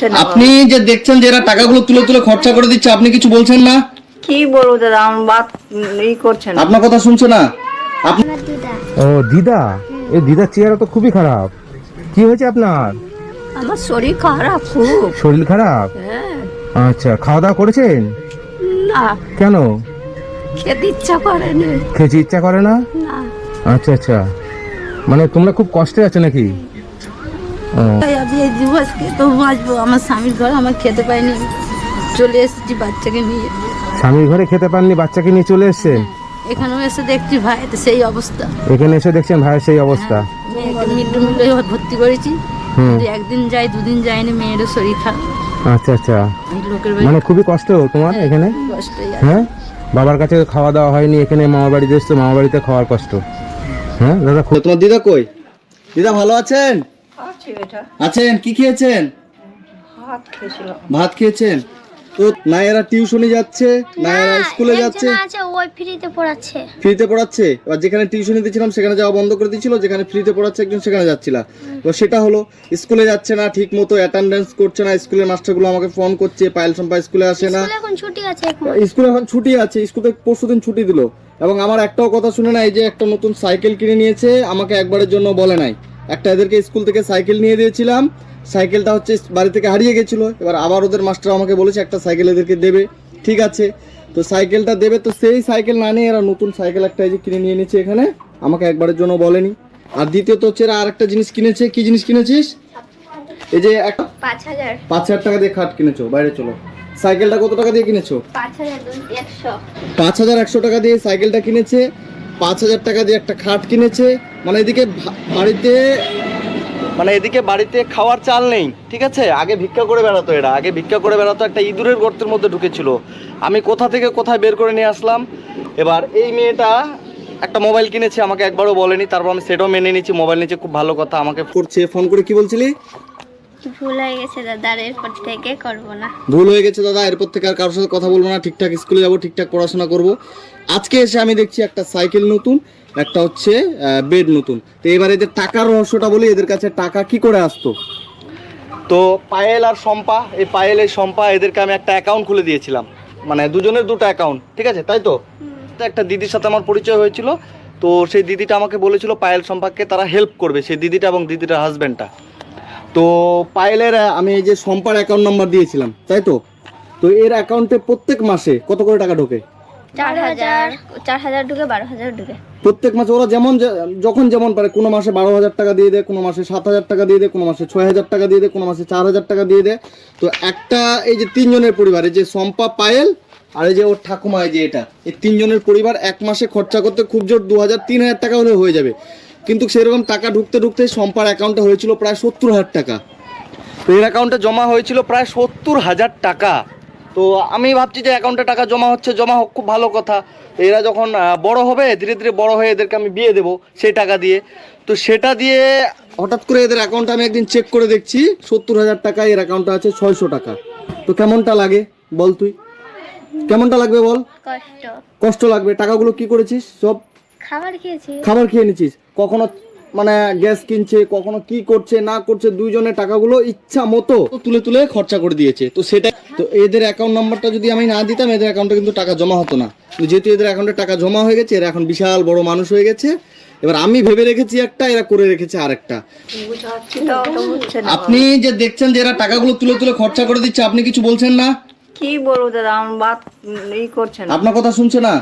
বলছেন আপনি যে দেখছেন যে এরা টাকাগুলো তুলে তুলে খরচা করে দিচ্ছে আপনি কিছু বলছেন না? কি বলব দাদা আমার বাত ই করছেন না। আপনার কথা শুনছে না? ও দিদা? এই দিদার চেহারা তো খুবই খারাপ। কি হয়েছে আপনার? আমার শরীর খারাপ খুব। শরীর খারাপ? হ্যাঁ। আচ্ছা খাওয়া দাওয়া করেছেন? না। কেন? খেতে ইচ্ছা করেনি খেতে ইচ্ছা করে না? না। আচ্ছা আচ্ছা। মানে তোমরা খুব কষ্টে আছো নাকি? এই দিবসকে তো বাঁচবো আমার স্বামীর ঘর আমার খেতে পাইনি চলে এসেছি বাচ্চাকে নিয়ে। স্বামীর ঘরে খেতে পাননি বাচ্চাকে নিয়ে চলে এসছেন? এখানেও এসে দেখছি ভাই তো সেই অবস্থা। এখানে এসে দেখছেন ভাইয়ের সেই অবস্থা? মেয়েকে মিডল মিলে ভর্তি করেছি। হুম। একদিন যাই দুদিন যায়নি মেয়েরও শরীর খারাপ। আচ্ছা আচ্ছা। মানে খুবই কষ্ট তোমার এখানে? হ্যাঁ? বাবার কাছে খাওয়া দাওয়া হয়নি এখানে মামা বাড়িতে এসছো মামা বাড়িতে খাওয়ার কষ্ট। হ্যাঁ দাদা তোমার দিদা কই? দিদা ভালো আছেন? আছেন? কি খেয়েছেন? ভাত খেয়েছেন? তো না এরা টিউশনে যাচ্ছে না এরা স্কুলে যাচ্ছে ওই ফ্রিতে পড়াচ্ছে। ফ্রিতে পড়াচ্ছে? এবার যেখানে টিউশনে দিয়েছিলাম সেখানে যাওয়া বন্ধ করে দিয়েছিল যেখানে ফ্রিতে পড়াচ্ছে একজন সেখানে যাচ্ছিল। এবার সেটা হলো স্কুলে যাচ্ছে না ঠিক মতো অ্যাটেন্ডেন্স করছে না স্কুলের মাস্টারগুলো আমাকে ফোন করছে পায়েল সম্পা স্কুলে আসে না। স্কুলে এখন ছুটি আছে স্কুলে এখন ছুটি আছে স্কুলে পরশু ছুটি দিল। এবং আমার একটাও কথা শুনে না এই যে একটা নতুন সাইকেল কিনে নিয়েছে আমাকে একবারের জন্য বলে নাই। একটা এদেরকে স্কুল থেকে সাইকেল নিয়ে দিয়েছিলাম। সাইকেলটা হচ্ছে বাড়ি থেকে হারিয়ে গেছিল। এবার আবার ওদের মাস্টার আমাকে বলেছে একটা সাইকেল এদেরকে দেবে। ঠিক আছে। তো সাইকেলটা দেবে তো সেই সাইকেল না নিয়ে এরা নতুন সাইকেল একটা এই যে কিনে নিয়ে নিয়েছে এখানে। আমাকে একবারের জন্য বলেনি। আর দ্বিতীয়ত হচ্ছে এরা আর একটা জিনিস কিনেছে। কি জিনিস কিনেছিস? এই যে এক পাঁচ হাজার। পাঁচ হাজার টাকা দিয়ে খাট কিনেছো বাইরে চলো। সাইকেলটা কত টাকা দিয়ে কিনেছো? পাঁচ হাজার একশো টাকা দিয়ে সাইকেলটা কিনেছে। পাঁচ হাজার টাকা দিয়ে একটা খাট কিনেছে। মানে এদিকে বাড়িতে মানে এদিকে বাড়িতে খাওয়ার চাল নেই ঠিক আছে? আগে ভিক্ষা করে বেড়াতো এরা। আগে ভিক্ষা করে বেড়াতো একটা ইঁদুরের গর্তের মধ্যে ঢুকেছিল। আমি কোথা থেকে কোথায় বের করে নিয়ে আসলাম? এবার এই মেয়েটা একটা মোবাইল কিনেছে আমাকে একবারও বলেনি। তারপর আমি সেটাও মেনে নিয়েছি মোবাইল নিচে খুব ভালো কথা। আমাকে করছে ফোন করে কি বলছিলি? ভুল হয়ে গেছে দাদার এরপর থেকে করব না। ভুল হয়ে গেছে দাদা এরপর থেকে আর কারোর সাথে কথা বলব না ঠিকঠাক স্কুলে যাব ঠিকঠাক পড়াশোনা করব। আজকে এসে আমি দেখছি একটা সাইকেল নতুন একটা হচ্ছে বেড নতুন। তো এবার এদের টাকার রহস্যটা বলি এদের কাছে টাকা কি করে আসতো? তো পায়েল আর শম্পা এই পায়েল এই শম্পা এদেরকে আমি একটা অ্যাকাউন্ট খুলে দিয়েছিলাম। মানে দুজনের দুটো অ্যাকাউন্ট ঠিক আছে তাই তো? তো একটা দিদির সাথে আমার পরিচয় হয়েছিল। তো সেই দিদিটা আমাকে বলেছিল পায়েল সম্পাকে তারা হেল্প করবে সেই দিদিটা এবং দিদিটার হাজব্যান্ডটা তো পায়েলের আমি এই যে সম্পার অ্যাকাউন্ট নাম্বার দিয়েছিলাম তাই তো? তো এর অ্যাকাউন্টে প্রত্যেক মাসে কত করে টাকা ঢোকে? চার হাজার। চার হাজার ঢুকে বারো হাজার ঢুকে। প্রত্যেক মাসে ওরা যেমন যখন যেমন পারে কোনো মাসে বারো হাজার টাকা দিয়ে দেয় কোনো মাসে সাত হাজার টাকা দিয়ে দেয় কোনো মাসে ছয় হাজার টাকা দিয়ে দেয় কোনো মাসে চার হাজার টাকা দিয়ে দেয়। তো একটা এই যে তিনজনের পরিবার এই যে সম্পা পায়েল আর এই যে ওর ঠাকুমা এই যে এটা এই তিনজনের পরিবার এক মাসে খরচা করতে খুব জোর দু হাজার তিন হাজার টাকা হলে হয়ে যাবে। কিন্তু সেরকম টাকা ঢুকতে ঢুকতে সম্পার অ্যাকাউন্টে হয়েছিল প্রায় সত্তর হাজার টাকা। তো এর অ্যাকাউন্টে জমা হয়েছিল প্রায় সত্তর হাজার টাকা। তো আমি ভাবছি যে অ্যাকাউন্টে টাকা জমা হচ্ছে জমা হোক খুব ভালো কথা। এরা যখন বড় হবে ধীরে ধীরে বড় হয়ে এদেরকে আমি বিয়ে দেবো সেই টাকা দিয়ে। তো সেটা দিয়ে হঠাৎ করে এদের অ্যাকাউন্টে আমি একদিন চেক করে দেখছি সত্তর হাজার টাকা এর অ্যাকাউন্টে আছে ছয়শো টাকা। তো কেমনটা লাগে? বল তুই। কেমনটা লাগবে বল? কষ্ট। কষ্ট লাগবে। টাকাগুলো কি করেছিস? সব খাবার খেয়েছি। খাবার খেয়ে নিচ্ছিস? কখনো মানে গ্যাস কিনছে কখনো কি করছে না করছে দুইজনের টাকাগুলো ইচ্ছা মতো তুলে তুলে খরচা করে দিয়েছে। তো সেটা তো এদের অ্যাকাউন্ট নাম্বারটা যদি আমি না দিতাম এদের অ্যাকাউন্টে কিন্তু টাকা জমা হতো না। যেহেতু এদের অ্যাকাউন্টে টাকা জমা হয়ে গেছে এরা এখন বিশাল বড় মানুষ হয়ে গেছে। এবার আমি ভেবে রেখেছি একটা এরা করে রেখেছে আরেকটা। আপনি যে দেখছেন যে এরা টাকাগুলো তুলে তুলে খরচা করে দিচ্ছে আপনি কিছু বলছেন না? কি বলব দাদা আমার বাত ই করছেন না। আপনার কথা শুনছে না?